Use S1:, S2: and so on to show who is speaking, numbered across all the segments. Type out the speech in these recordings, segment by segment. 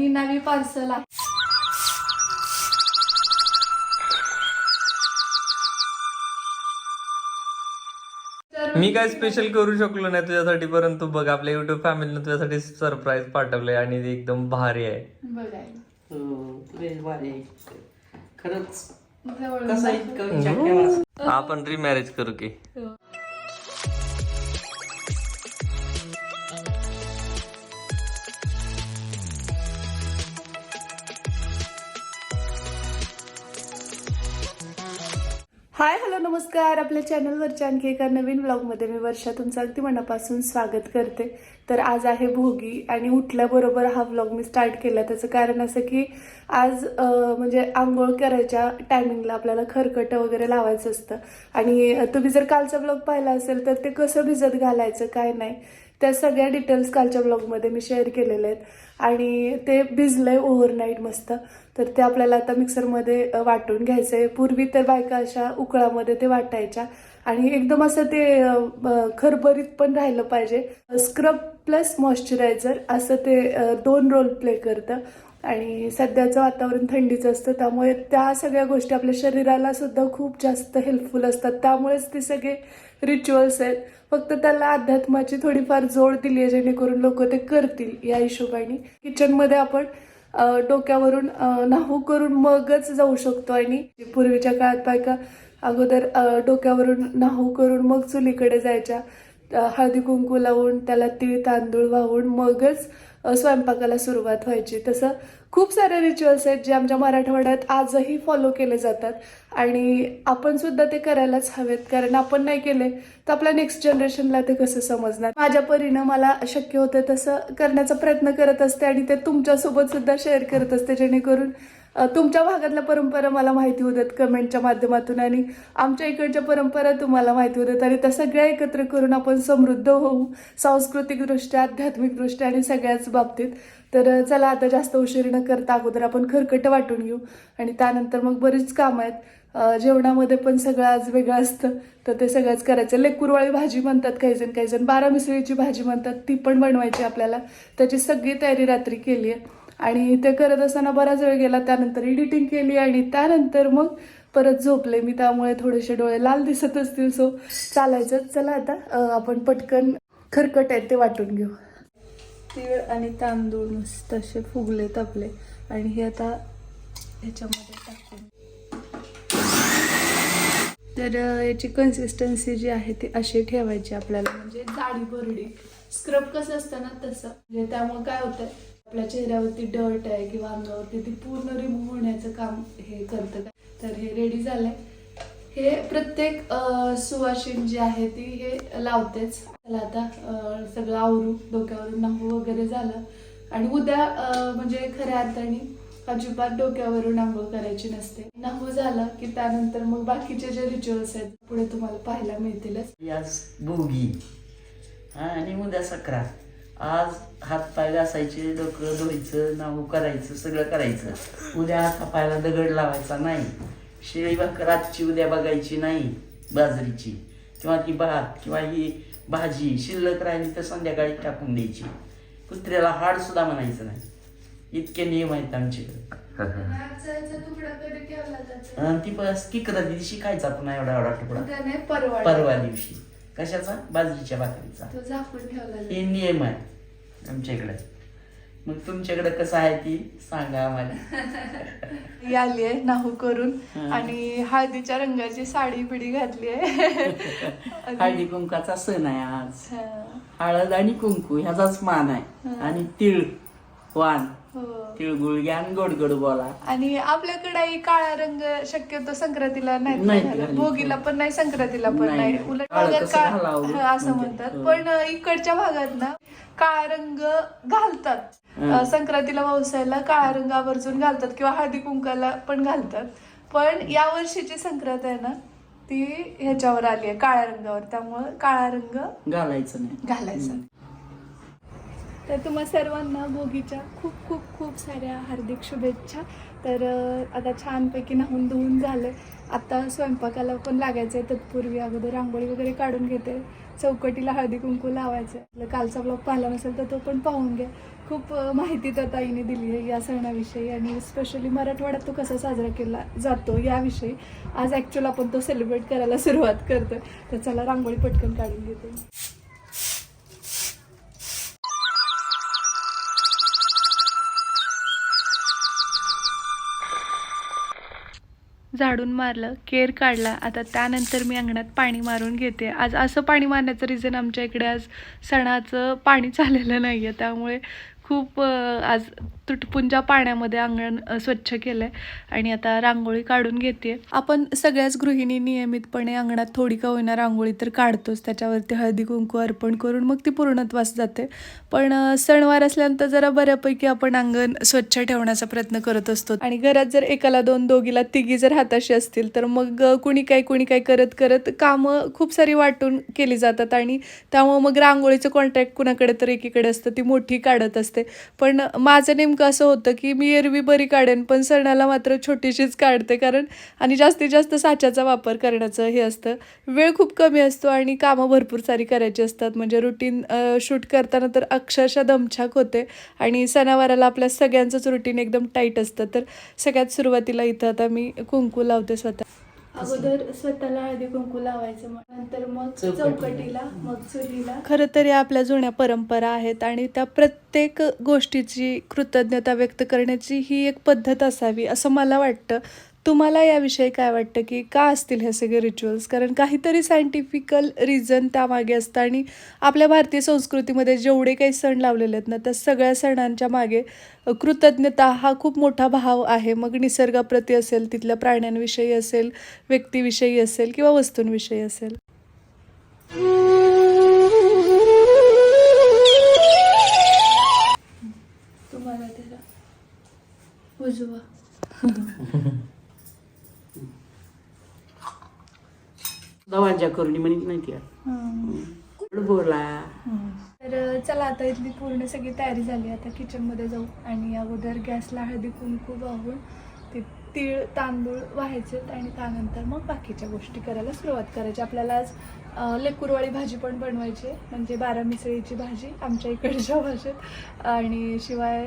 S1: निनावी पार्सल आहे
S2: मी काय स्पेशल करू शकलो नाही तुझ्यासाठी परंतु बघ आपल्या युट्यूब फॅमिलीनं तुझ्यासाठी सरप्राईज पाठवलंय आणि ते एकदम भारी आहे
S1: बघायला
S3: हो. खरंच
S1: जवळून
S3: कसा
S1: दाखव.
S3: इतका विचार केला
S2: आपण रिमॅरेज करू की
S1: हो. हाय हॅलो नमस्कार. आपल्या चॅनलवरच्या आणखी एका नवीन ब्लॉगमध्ये मी वर्षा. तुमचं अगदी मनापासून स्वागत करते. तर आज आहे भोगी आणि उठल्याबरोबर हा ब्लॉग मी स्टार्ट केला. त्याचं कारण असं की आज म्हणजे आंघोळ करायच्या टायमिंगला आपल्याला खरकटं वगैरे लावायचं असतं. आणि तुम्ही जर कालचा ब्लॉग पाहिला असेल तर ते कसं भिजत घालायचं काय नाही. त्या सगळ्या डिटेल्स कालच्या ब्लॉगमध्ये मी शेअर केलेले आहेत. आणि ते भिजलंय ओव्हरनाईट मस्त. तर ते आपल्याला आता मिक्सरमध्ये वाटून घ्यायचं आहे पूर्वी तर बायका अशा उकळामध्ये ते वाटायच्या. आणि एकदम असं ते खरभरीत खरबरीत पण राहिलं पाहिजे. स्क्रब प्लस मॉइश्चरायझर असं ते दोन रोल प्ले करतं. आणि सध्याचं वातावरण थंडीचं असतं. त्यामुळे त्या सगळ्या गोष्टी आपल्या शरीराला सुद्धा खूप जास्त हेल्पफुल असतात. त्यामुळेच ते सगळे रिच्युअल्स आहेत. फक्त त्याला अध्यात्माची थोडीफार जोड दिली आहे जेणेकरून लोक ते करतील या हिशोबाने. किचनमध्ये आपण डोक्यावरून नाहू न्हाऊ करून मगच जाऊ शकतो आणि पूर्वीच्या काळात बायका अगोदर डोक्यावरून न्हाऊ करून मग चुलीकडे जायच्या. हळदी कुंकू लावून त्याला तीळ तांदूळ वाहून मगच स्वयंपाकाला सुरुवात व्हायची. तसं खूप सारे रिच्युअल्स आहेत जे आमच्या मराठवाड्यात आजही फॉलो केले जातात. आणि आपण सुद्धा ते करायलाच हवेत कारण आपण नाही केले तर आपल्या नेक्स्ट जनरेशनला ते कसं समजणार? माझ्या परीनं मला शक्य होतं तसं करण्याचा प्रयत्न करत असते आणि ते तुमच्यासोबत सुद्धा शेअर करत असते जेणेकरून तुमच्या भागातल्या परंपरा मला माहिती होतात कमेंटच्या माध्यमातून आणि आमच्या इकडच्या परंपरा तुम्हाला माहिती होतात. आणि त्या सगळ्या एकत्र करून आपण समृद्ध होऊ सांस्कृतिकदृष्ट्या आध्यात्मिकदृष्ट्या आणि सगळ्याच बाबतीत. तर चला आता जास्त उशीर न करता अगोदर आपण खरकट वाटून घेऊ. आणि त्यानंतर मग बरीच कामं आहेत. जेवणामध्ये पण सगळं आज वेगळं असतं. तर ते सगळंच करायचं. लेकुरवाळी भाजी म्हणतात काही जण काही जण बारा मिसळीची भाजी म्हणतात. ती पण बनवायची आपल्याला. त्याची सगळी तयारी रात्री केली आहे. आणि ते करत असताना बराच वेळ गेला त्यानंतर एडिटिंग केली आणि त्यानंतर मग परत झोपले. मी त्यामुळे थोडेसे डोळे लाल दिसत असतील सो चालायचं. चला आता आपण पटकन खरकट आहेत ते वाटून घेऊ. तीळ आणि तांदूळ मस्त असे फुगले आपले. आणि हे आता ह्याच्यामध्ये टाकून. तर याची कन्सिस्टन्सी जी आहे ती अशी ठेवायची आपल्याला. म्हणजे जाडी भरडी स्क्रब कसं असतं ना तसं. म्हणजे त्यामुळे काय होतं आपल्या चेहऱ्यावरती डर्ट आहे किंवा अंगावरती ती पूर्ण रिमूव्ह होण्याचं काम हे करतं तर हे रेडी झालंय. हे प्रत्येक अ, सुवासिन जी आहे ती हे लावतेच. त्याला आता सगळं आवरू डोक्यावरून नाहू वगैरे झालं. आणि उद्या म्हणजे खऱ्या अर्थाने अजिबात डोक्यावरून आंघोळ करायची नसते. नाहू झालं की त्यानंतर मग बाकीचे जे रिच्युअल्स आहेत पुढे तुम्हाला पाहायला मिळतीलच.
S3: आज भोगी. आणि उद्या सक्रात आज हात पाय घासायचे डोकं धुवायचं नाऊ करायचं सगळं करायचं. उद्या हातापायला दगड लावायचा नाही. शेळी भाकर आजची उद्या बघायची नाही बाजरीची. किंवा ती भात किंवा ही भाजी शिल्लक राहिली तर संध्याकाळी टाकून द्यायची. कुत्र्याला हाड सुद्धा म्हणायचं नाही. इतके नियम आहेत आमच्याकडे. आणि ती बस किकरा दिवशी खायचा पुन्हा एवढा एवढा तुकडा.
S1: परवा
S3: दिवशी. कशाचा? बाजरीच्या भाकरीचा.
S1: तो झाकून ठेवला जातो.
S3: हे नियम आहे आमच्याकडे. मग तुमच्याकडे कसं आहे ती सांगा आम्हाला.
S1: ही आली आहे नाहू करून. आणि हळदीच्या रंगाची साडी पिढी घातली आहे.
S3: हळदी कुंकाचा सण आहे आज.
S1: हं.
S3: हळद आणि कुंकू ह्याचाच मान आहे. आणि तिळ वाण
S1: हो.
S3: तिळगुळ घ्या आणि गोड गोड बोला
S1: आणि आपल्याकडे काळा रंग शक्यतो संक्रांतीला नाही
S3: नाही
S1: घालत.
S3: घालीत.
S1: भोगीला पण नाही संक्रांतीला पण
S3: नाही,
S1: नाही
S3: नाही.
S1: उलट
S3: काळं
S1: भागात
S3: कसं
S1: का-
S3: घालावं?
S1: हं, असं
S3: म्हणजे,
S1: म्हणतात
S3: हो.
S1: पण इकडच्या भागात ना काळा रंग घालतात
S3: हं.
S1: अं, संक्रांतीला व्यवसायाला काळा रंग आवर्जून घालतात किंवा हळदी कुंकाला पण घालतात पण या वर्षीची संक्रांत आहे ना ती ह्याच्यावर आली आहे काळ्या रंगावर त्यामुळं काळा रंग
S3: घालायचं नाही
S1: घालायचा तर तुम्हा सर्वांना भोगीच्या खूप खूप खूप साऱ्या हार्दिक शुभेच्छा. तर आता छानपैकी नाहून धुवून झालं. आता स्वयंपाकाला पण लागायचं आहे तत्पूर्वी अगोदर रांगोळी वगैरे काढून घेते. चौकटीला हळदी कुंकू लावायचं आहे कालचा ब्लॉग पाहिला नसेल तर तो पण पाहून घ्या. खूप माहिती तर ताईने दिली आहे या सणाविषयी. आणि स्पेशली मराठवाड्यात तो कसा साजरा केला जातो याविषयी. आज ॲक्च्युअल आपण तो सेलिब्रेट करायला सुरुवात करतो तर चला रांगोळी पटकन काढून घेते. झाडून मारलं केर काढला. आता त्यानंतर मी अंगणात पाणी मारून घेते. आज असं पाणी मारण्याचं रिझन आमच्या इकडे आज सणाचं पाणी चाललेलं नाही आहे त्यामुळे खूप आज तुटपुंजा पाण्यामध्ये अंगण स्वच्छ केलं आहे आणि आता रांगोळी काढून घेते आपण सगळ्याच गृहिणी नियमितपणे अंगणात थोडी का होईना रांगोळी तर काढतोच. त्याच्यावरती हळदी कुंकू अर्पण करून मग ती पूर्णत्वास जाते. पण सणवार असल्यानंतर जरा बऱ्यापैकी आपण अंगण स्वच्छ ठेवण्याचा प्रयत्न करत असतो. आणि घरात जर एकाला दोन दोघीला तिघी जर हाताशी असतील तर मग कुणी काय कुणी काय करत करत कामं खूप सारी वाटून केली जातात आणि त्यामुळं मग रांगोळीचं कॉन्ट्रॅक्ट कुणाकडे तर एकीकडे असतं ती मोठी काढत असते. पण माझं नेमकं असं होतं की मी एरवी बरी काढेन पण सणाला मात्र छोटीशीच काढते कारण आणि जास्तीत जास्त साच्याचा वापर करण्याचं हे असतं. वेळ खूप कमी असतो आणि कामं भरपूर सारी करायची असतात. म्हणजे रुटीन शूट करताना तर अक्षरशः दमछाक होते आणि सणावाराला आपल्या सगळ्यांचंच रुटीन एकदम टाईट असतं. तर सगळ्यात सुरुवातीला इथं आता मी कुंकू लावते स्वतः. अगोदर स्वतःला हळदी कुंकू लावायचं मग नंतर मग
S3: चौकटीला.
S1: चौकटीला मग चुलीला खरं तर या आपल्या जुन्या परंपरा आहेत आणि त्या प्रत्येक गोष्टीची कृतज्ञता व्यक्त करण्याची ही एक पद्धत असावी असं मला वाटतं तुम्हाला याविषयी काय वाटतं की का असतील हे सगळे रिच्युअल्स कारण काहीतरी सायंटिफिकल रिझन त्यामागे असतं आणि आपल्या भारतीय संस्कृतीमध्ये जेवढे काही सण लावलेले आहेत ना त्या सगळ्या सणांच्या मागे कृतज्ञता हा खूप मोठा भाव आहे. मग निसर्गाप्रती असेल तिथल्या प्राण्यांविषयी असेल व्यक्तीविषयी असेल किंवा वस्तूंविषयी असेल. तुम्हाला उजवा.
S3: दवांच्या करून म्हणत नाही बोला.
S1: तर चला आता इथली पूर्ण सगळी तयारी झाली. आता किचनमध्ये जाऊ आणि अगोदर गॅसला हळदी कुंकू वाहून ते तीळ तांदूळ व्हायचे आणि त्यानंतर मग बाकीच्या गोष्टी करायला सुरुवात करायची. आपल्याला आज लेकुरवाळी भाजी पण बनवायची म्हणजे बारा मिसळीची भाजी आमच्या इकडच्या भाषेत. आणि शिवाय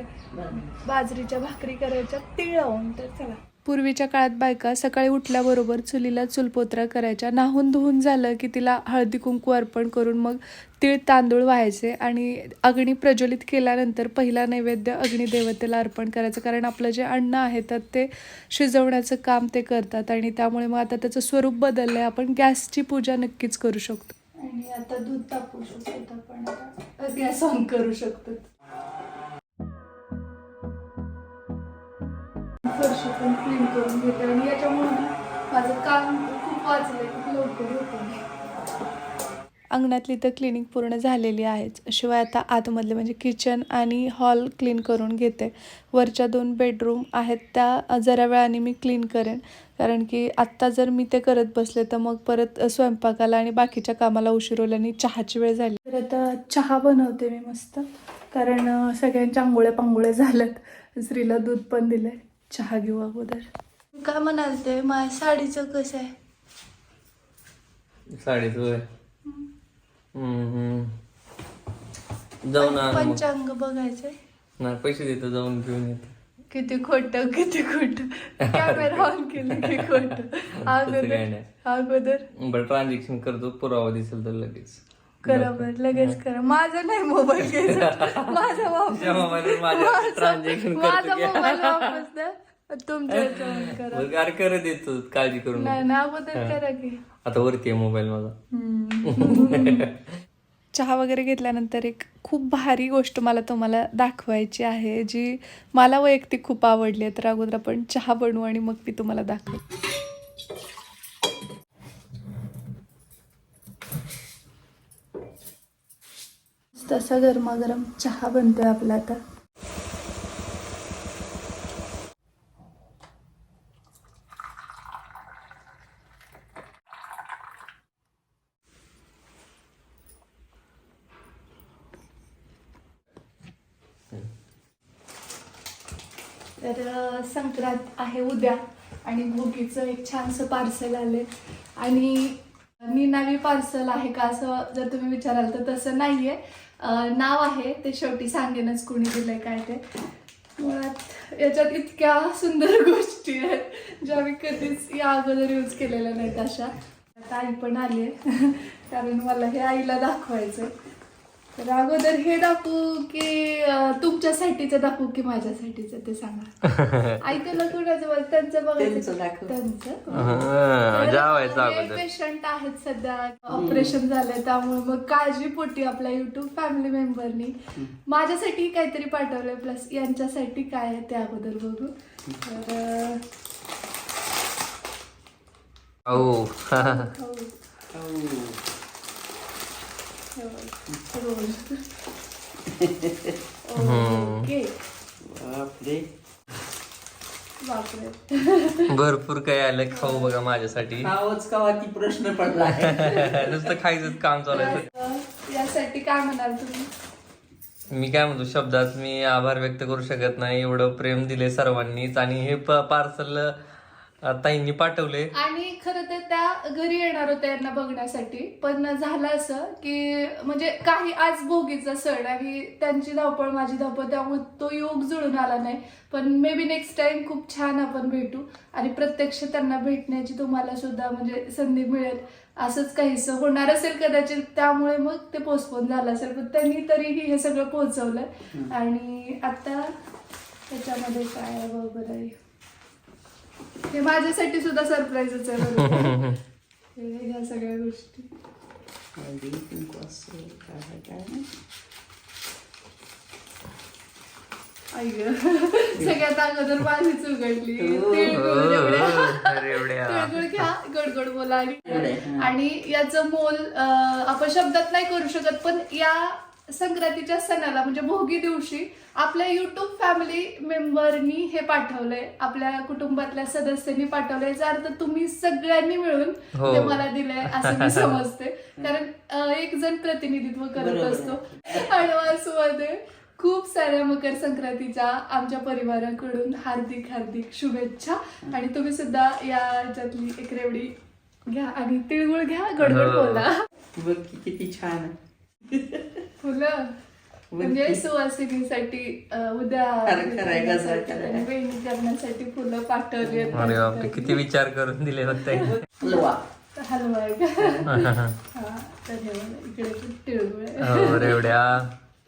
S1: बाजरीच्या भाकरी करायच्या तीळ लावून. तर चला. पूर्वीच्या काळात बायका सकाळी उठल्याबरोबर चुलीला चुलपोत्रा करायच्या. नाहून धुवून झालं की तिला हळदी कुंकू अर्पण करून मग तीळ तांदूळ व्हायचे आणि अग्नी प्रज्वलित केल्यानंतर पहिला नैवेद्य अग्निदेवतेला अर्पण करायचं. कारण आपलं जे अन्न आहे तर ते शिजवण्याचं काम ते करतात आणि त्यामुळे मग आता त्याचं स्वरूप बदललं आहे आपण गॅसची पूजा नक्कीच करू शकतो. आणि आता दूध तापू शकतो आपण. गॅस ऑन करू शकतो. क्लीन करून घेते आणि याच्यामुळे माझं काम खूप खूप लवकर होतं अंगणातली तर क्लिनिंग पूर्ण झालेली आहेच. शिवाय आता आतमधले म्हणजे किचन आणि हॉल क्लीन करून घेते. वरच्या दोन बेडरूम आहेत त्या जरा वेळाने मी क्लीन करेन. कारण की आत्ता जर मी ते करत बसले तर मग परत स्वयंपाकाला आणि बाकीच्या कामाला उशीर होईल आणि चहाची वेळ झाली. तर आता चहा बनवते मी मस्त. कारण सगळ्यांच्या आंघोळ्या पांगोळ्या झाल्यात. स्त्रीला दूध पण दिलंय. चहा घेऊ अगोदर. काय म्हणाल ते माझ्या साडीचं कसं आहे?
S2: साडीच होय. हम्म, हम्म. जाऊन.
S1: पंचांग बघायचंय.
S2: नाही पैसे देतो जाऊन घेऊन येतो.
S1: किती खोट किती खोट. कॅमेरा ऑन केलं की खोट. अगोदर
S2: नाही.
S1: अगोदर.
S2: बरं ट्रान्झॅक्शन करतो पुरावा दिसेल तर लगेच.
S1: करा बरं लगेच करा. माझा नाही मोबाईल घ्यायचा. माझा
S2: माझ्या
S1: माझा-. मोबाईल वापस तुमच्या याच्यावर करा.
S2: करत देतो काळजी करू नको.
S1: नाही ना अगोदर करा की.
S2: आता वरती आहे मोबाईल माझा.
S1: चहा वगैरे घेतल्यानंतर एक खूप भारी गोष्ट मला तुम्हाला दाखवायची आहे जी मला वैयक्तिक खूप आवडली आहे. तर अगोदर आपण चहा बनवू आणि मग मी तुम्हाला दाखवू. तसा गरमागरम चहा बनतोय आपला आता तर अ, संक्रांत आहे उद्या आणि भोगीचं एक छानसं पार्सल आले आणि निनावी पार्सल आहे का असं जर तुम्ही विचाराल तर तसं नाही आहे नाव आहे ते शेवटी सांगेनच कोणी दिलंय काय ते. मुळात याच्यात इतक्या सुंदर गोष्टी आहेत ज्या मी कधीच या अगोदर यूज केलेल्या नाहीत अशा. आता आई पण आली आहे कारण मला हे आईला दाखवायचं तर अगोदर हे दाखवू की तुमच्यासाठीचं दाखवू की माझ्यासाठीचं ते सांगा. आई तुला कुणाचं बघ त्यांचं बघायचं
S3: त्यांचं
S2: हं,
S1: पेशंट आहेत सध्या. ऑपरेशन झालंय त्यामुळे मग काळजीपोटी आपल्या युट्यूब फॅमिली मेंबरनी माझ्यासाठी काहीतरी पाठवलंय प्लस यांच्यासाठी काय आहे ते अगोदर बघू. तर
S2: हो.
S1: हो. ओके
S3: बापरे
S1: बापरे
S2: भरपूर काही आलं खाऊ बघा माझ्यासाठी.
S3: का प्रश्न पडला
S2: नुसतं खायचंच काम चालू
S1: यासाठी काय म्हणाल तुम्ही?
S2: मी काय म्हणतो शब्दात मी आभार व्यक्त करू शकत नाही एवढं प्रेम दिले सर्वांनीच. आणि हे पार्सल ताईंनी पाठवले.
S1: आणि खरं तर त्या घरी येणार होत्या यांना बघण्यासाठी. पण झालं असं की म्हणजे काही आज भोगीचा सण आणि त्यांची धावपळ माझी धावपळ त्यामुळे तो योग जुळून आला नाही. पण मे बी नेक्स्ट टाइम खूप छान आपण भेटू. आणि प्रत्यक्ष त्यांना भेटण्याची तुम्हाला सुद्धा म्हणजे संधी मिळेल. असंच काहीसं होणार असेल कदाचित त्यामुळे मग ते पोस्टपोन झालं असेल. पण त्यांनी तरीही हे सगळं पोहोचवलंय. आणि आता त्याच्यामध्ये काय बरोबर आहे हे माझ्यासाठी सुद्धा सरप्राईजच आहे. हे ह्या सगळ्या गोष्टी
S3: हळदी, कुंकू असं काय काय नाही.
S1: आई गं. सगळ्यात अगोदर माझीच उघडली
S3: हो.
S1: तिळगुळ एवढ्या.
S2: अरे एवढ्या
S1: तिळगुळ घ्या गोड गोड बोला आणि
S3: हा.
S1: आणि याचं मोल अं, आपण शब्दात नाही करू शकत पण या संक्रांतीच्या सणाला म्हणजे भोगी दिवशी आपल्या युट्यूब फॅमिली मेंबरनी हे पाठवलंय आपल्या कुटुंबातल्या सदस्यांनी पाठवलंय याचा अर्थ तुम्ही सगळ्यांनी मिळून
S2: हो.
S1: ते मला दिलंय असं मी समजते कारण एक जण प्रतिनिधित्व करत. असतो आणि खूप साऱ्या मकर संक्रांतीच्या आमच्या परिवाराकडून हार्दिक हार्दिक शुभेच्छा आणि तुम्ही सुद्धा याच्यातली एक रेवडी घ्या आणि तिळगुळ घ्या गडगड
S2: हो.
S1: बोला
S3: बघ किती छान आहे.
S1: फुलं म्हणजे सुवासिनीसाठी उद्या
S3: खरं, खरं आहे, गजरा
S1: करण्यासाठी वेणी फुलं पाठवली आहेत.
S2: अरे बापरे किती विचार करून दिले फक्त
S3: हलवा.
S1: हलवा आहे का? हा तर हे बघा, इकडे पण तिळगुळ आहे.
S2: हो एवढ्या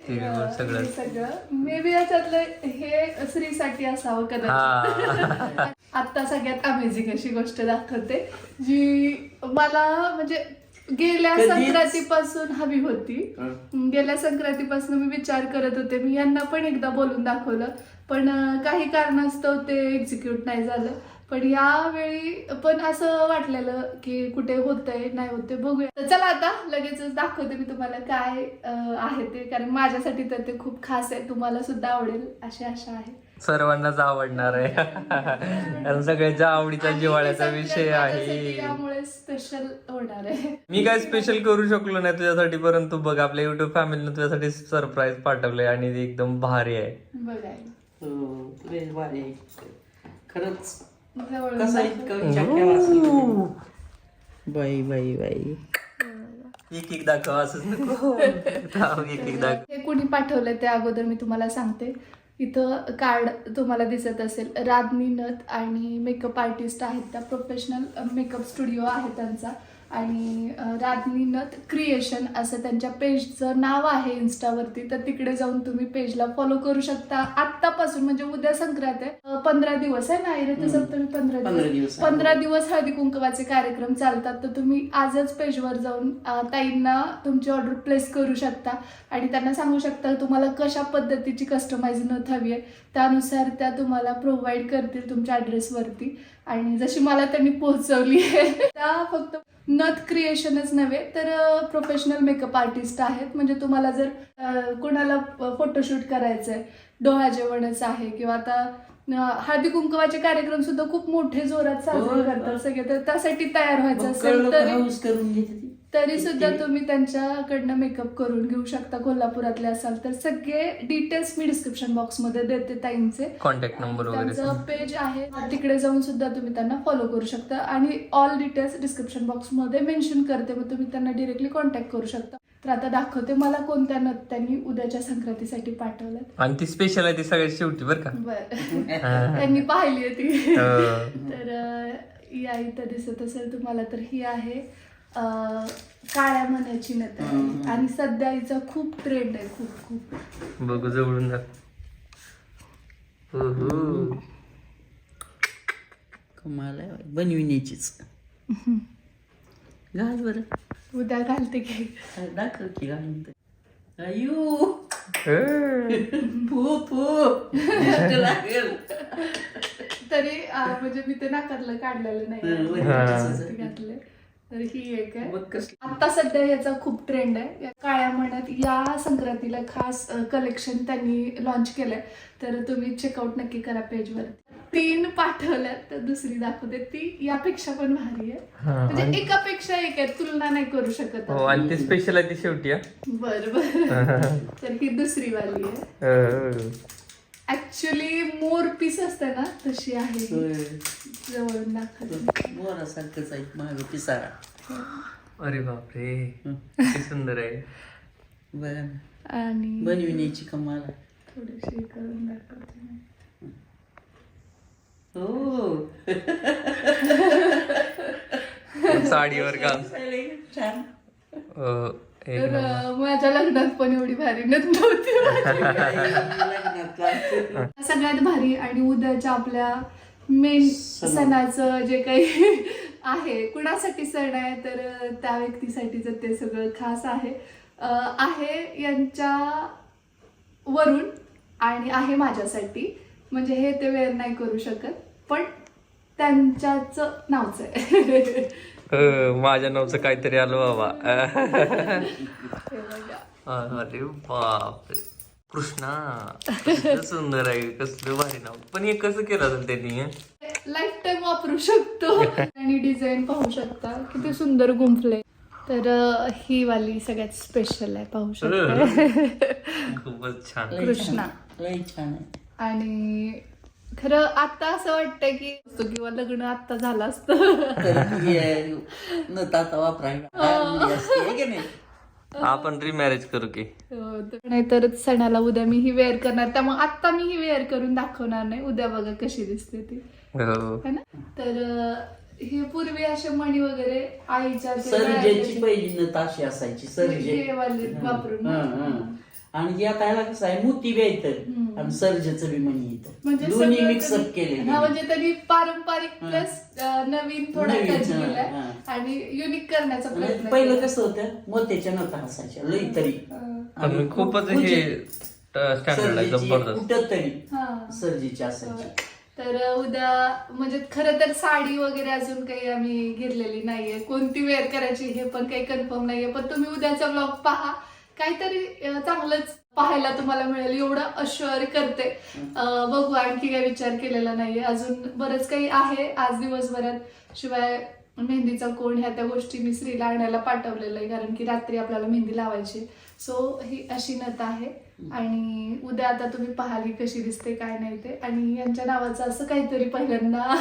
S2: तिळगुळ
S1: हे
S2: सगळं.
S1: सगळं. मे बी याच्यातलं हे स्त्रीसाठी असावं कदाचित.
S2: हा.
S1: आता सगळ्यात अमेझिंग अशी गोष्ट दाखवते जी मला म्हणजे गेल्या
S3: कधीच-
S1: संक्रांतीपासून हवी होती.
S3: हं.
S1: गेल्या संक्रांतीपासून मी विचार करत होते. मी यांना पण एकदा बोलून दाखवलं. पण अं, काही कारणास्तव ते एक्झिक्यूट नाही झालं. पण यावेळी पण असं वाटलेलं की कुठे होतंय नाही होते बघूया. तर चला आता लगेचच दाखवते मी तुम्हाला काय अं, आहे ते. कारण माझ्यासाठी तर ते खूप खास आहे. तुम्हाला सुद्धा आवडेल अशी आशा आहे.
S2: सर्वांनाच आवडणार आहे. कारण सगळ्याच्या आवडीचा
S1: हे
S2: विषय आहे.
S1: स्पेशल होणार आहे.
S2: मी काय स्पेशल करू शकलो नाही तुझ्यासाठी परंतु बघ आपल्या युट्यूब फॅमिलीनं तुझ्यासाठी सरप्राईज पाठवलंय आणि ते एकदम भारी आहे.
S3: हो लय भारी आहे. खरंच बाई बाई बाई.
S2: एक एक दाखव असंच नको. थांब, एक एक दाखव.
S1: हे कुणी पाठवलंय ते अगोदर मी तुम्हाला सांगते. इथं कार्ड तुम्हाला दिसत असेल. राधनी नथ आणि मेकअप आर्टिस्ट आहेत त्या. प्रोफेशनल मेकअप स्टुडिओ आहे त्यांचा. आणि राधनी नथ क्रिएशन असं त्यांच्या पेजचं नाव आहे इन्स्टावरती तर तिकडे जाऊन तुम्ही पेजला फॉलो करू शकता. आत्तापासून म्हणजे उद्या संक्रांत आहे. पंधरा दिवस आहे ना आयरे सप्तमी पंधरा दिवस. पंधरा दिवस हळदी कुंकवाचे कार्यक्रम चालतात. तर तुम्ही आजच पेजवर जाऊन ताईंना तुमची ऑर्डर प्लेस करू शकता. आणि त्यांना सांगू शकता तुम्हाला कशा पद्धतीची कस्टमाइज नथ हवी आहे. त्यानुसार त्या तुम्हाला प्रोव्हाइड करतील तुमच्या ॲड्रेसवरती आणि जशी मला त्यांनी पोहोचवली आहे त्या फक्त नथ क्रिएशनच नव्हे तर प्रोफेशनल मेकअप आर्टिस्ट आहेत. म्हणजे तुम्हाला जर कोणाला फोटोशूट करायचं आहे डोहा जेवणच आहे किंवा आता हळदी कुंकवाचे कार्यक्रम सुद्धा खूप मोठे जोरात साजरे
S3: हो,
S1: करतात
S3: हो.
S1: सगळे. तर त्यासाठी तयार व्हायचं असेल तरी तरी सुद्धा? तुम्ही त्यांच्याकडनं मेकअप करून घेऊ शकता. कोल्हापुरातले असाल तर सगळे डिटेल्स मी डिस्क्रिप्शन बॉक्समध्ये देते ताईंचे.
S2: कॉन्टॅक्ट नंबर
S1: त्यांचं पेज आहे. तिकडे जाऊन सुद्धा तुम्ही त्यांना फॉलो करू शकता. आणि ऑल डिटेल्स डिस्क्रिप्शन बॉक्समध्ये मेन्शन करते. मग तुम्ही त्यांना डिरेक्टली कॉन्टॅक्ट करू शकता. तर आता दाखवते मला कोणत्या नथ त्यांनी उद्याच्या संक्रांतीसाठी पाठवलं
S2: आणि ती स्पेशल आहे ती सगळ्यात शेवटी बरं का?
S1: बर. त्यांनी पाहिली होती
S2: हो.
S1: तर या इथं दिसत असेल तुम्हाला तर ही आहे. काळ्या मण्याची नथ आणि सध्या हिचा खूप ट्रेंड आहे खूप खूप.
S2: बघू जवळून जा. हो हो
S3: कमाल आहे बनविण्याचीच. घाल बरं.
S1: उद्या घालते की.
S3: काय दाखव की घालून. अयो. फू फू. लागेल.
S1: तरी म्हणजे मी ते नाकातलं काढलेलं नाही घातलंय. तर ही एक आहे. आता सध्या याचा खूप ट्रेंड आहे. या काळ्या मण्यात या संक्रांतीला खास कलेक्शन त्यांनी लॉन्च केलंय. तर तुम्ही चेकआउट नक्की करा पेजवर तीन पाठवल्यात तर दुसरी दाखवते. ती यापेक्षा पण भारी आहे.
S2: हा,
S1: म्हणजे एकापेक्षा एक आहे तुलना नाही करू शकत
S2: हो आणि ती स्पेशल आहे ती शेवटी.
S1: बर बर. तर ही दुसरी वाली आहे. ऍक्च्युली मोर पीस असते ना तशी आहे. जवळून दाखवते
S3: आहे माग पिसारा.
S2: अरे बापरे. किती सुंदर आहे.
S3: बघा ना
S1: आणि
S3: बनविण्याची कमाल आहे.
S1: थोडीशी करून दाखवते. मी.
S3: हो.
S2: साडीवर का?
S3: छान.
S2: अ, एक
S1: तर
S2: नंबर.
S1: अं, माझ्या लग्नात पण एवढी भारी नथ नव्हती. सगळ्यात भारी आणि उद्याच्या आपल्या मेन
S3: सण.
S1: सणाचं जे काही आहे कुणासाठी सण आहे तर त्या व्यक्तीसाठीच ते सगळं खास आहे. आहे यांच्या वरून आणि आहे माझ्यासाठी. म्हणजे हे ते वेअर नाही करू शकत पण त्यांच्याच नावचं आहे.
S2: माझ्या नावचं काहीतरी आलं बाबा.
S1: हे.
S2: अरे बापरे. कृष्णा कसलं सुंदर आहे कसलं भारी नाव. पण हे कसं केलं असेल त्यांनी हे?
S1: लाईफ टाईम वापरू शकतो. आणि डिझाईन पाहू शकता. किती सुंदर गुंफले. तर अं, ही वाली सगळ्यात स्पेशल आहे पाहू शकता.
S2: खूपच छान.
S1: कृष्णा.
S3: छान. लई छान आहे.
S1: आणि खरं आता असं वाटतंय की किंवा लग्न आता झालं असतं.
S3: तर ही आहे, न ताता वापरायला. मुली असते, है की नाही?
S2: आपण रिमॅरेज करू की.
S1: नाहीतर सणाला उद्या मी ही वेअर करणार. त्यामुळे आता मी ही वेअर करून दाखवणार नाही. उद्या बघा कशी दिसते ती.
S2: हो.
S1: है ना? तर अं, हे पूर्वी असे मणी वगैरे आईच्या ते
S3: पहिली नथ अशी असायची सर्जे.
S1: हे वाले वापरून.
S3: हं, हं. आणि या कसं आहे मोती बी येतं. आणि सर्जेचं बी मणी येतं
S1: म्हणजे
S3: दोन्ही मिक्सअप केले
S1: हा म्हणजे त्यांनी पारंपरिक. प्लस नवीन थोडा. आणि युनिक करण्याचा प्रयत्न
S3: पहिलं. कसं होतं मोत्याच्या नथा असायच्या लई तरी
S2: खूपच
S3: म्हणजे
S2: हे स्टँडर्ड आहे
S3: सर्जेची
S2: जबरदस्त
S3: कुठं तरी
S1: हा.
S3: सर्जीची असायची
S1: तर उद्या म्हणजे खरं तर साडी वगैरे अजून काही आम्ही घेतलेली नाहीये कोणती वेअर करायची हे पण काही कन्फर्म नाहीये पण तुम्ही उद्याचा ब्लॉग पहा काहीतरी चांगलंच पाहायला तुम्हाला मिळेल. एवढं अश्युअर करते. बघू आणखी काही विचार केलेला नाहीये. अजून बरंच काही आहे आज दिवसभरात. शिवाय मेहंदीचा कोण ह्या त्या गोष्टी मी स्त्रीला आणायला पाठवलेलं आहे कारण की रात्री आपल्याला मेहंदी लावायची सो ही अशी नत आहे. आणि उद्या आता तुम्ही पाहाली कशी दिसते काय नाही ते. आणि यांच्या नावाचं असं काहीतरी पहिल्यांदा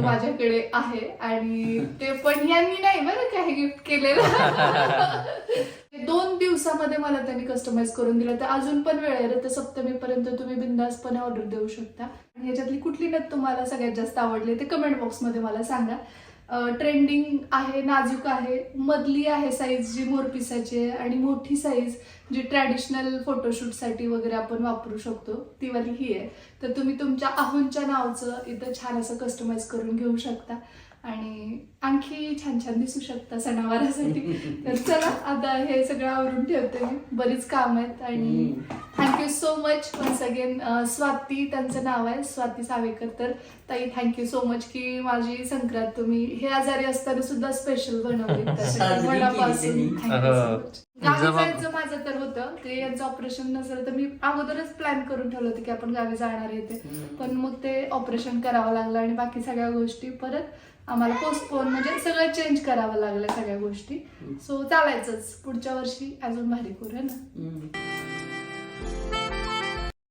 S1: माझ्याकडे आहे. आणि ते पण यांनी नाही बरं काही गिफ्ट केलेलं. दोन दिवसामध्ये मला त्यांनी कस्टमाइज करून दिलं. तर अजून पण वेळ आहे तर सप्तमीपर्यंत तुम्ही बिंदासपणे ऑर्डर देऊ शकता. आणि याच्यातली कुठली नथ तुम्हाला सगळ्यात जास्त आवडली ते कमेंट बॉक्समध्ये मला सांगा. ट्रेंडिंग आहे नाजूक आहे मधली आहे साईज जी मोरपिसाची आहे आणि मोठी साईज जी ट्रॅडिशनल फोटोशूटसाठी वगैरे आपण वापरू शकतो ती वाली ही आहे. तर तुम्ही तुमच्या आहुंच्या नावचं इथं छान असं कस्टमाइज करून घेऊ शकता. आणि आणखी छान छान दिसू शकता सणावारासाठी. तर चला आता हे सगळं आवरून ठेवते मी. बरीच काम आहेत आणि thank you so much once again Swati त्यांचं नाव आहे स्वाती सावेकर तर ताई थँक्यू सो मच की माझी संक्रांत तुम्ही हे आजारी असताना सुद्धा स्पेशल बनवली. मनापासून गावी जायचं माझं तर होतं. ते यांचं ऑपरेशन नसेल तर मी अगोदरच प्लॅन करून ठेवलं होतं की आपण गावी जाणार आहे ते. पण मग ते ऑपरेशन करावं लागलं आणि बाकी सगळ्या गोष्टी परत आम्हाला पोस्टपोन म्हणजे सगळं चेंज करावं लागलं सगळ्या गोष्टी. सो चालायचंच. पुढच्या वर्षी अजून भारी करू है ना.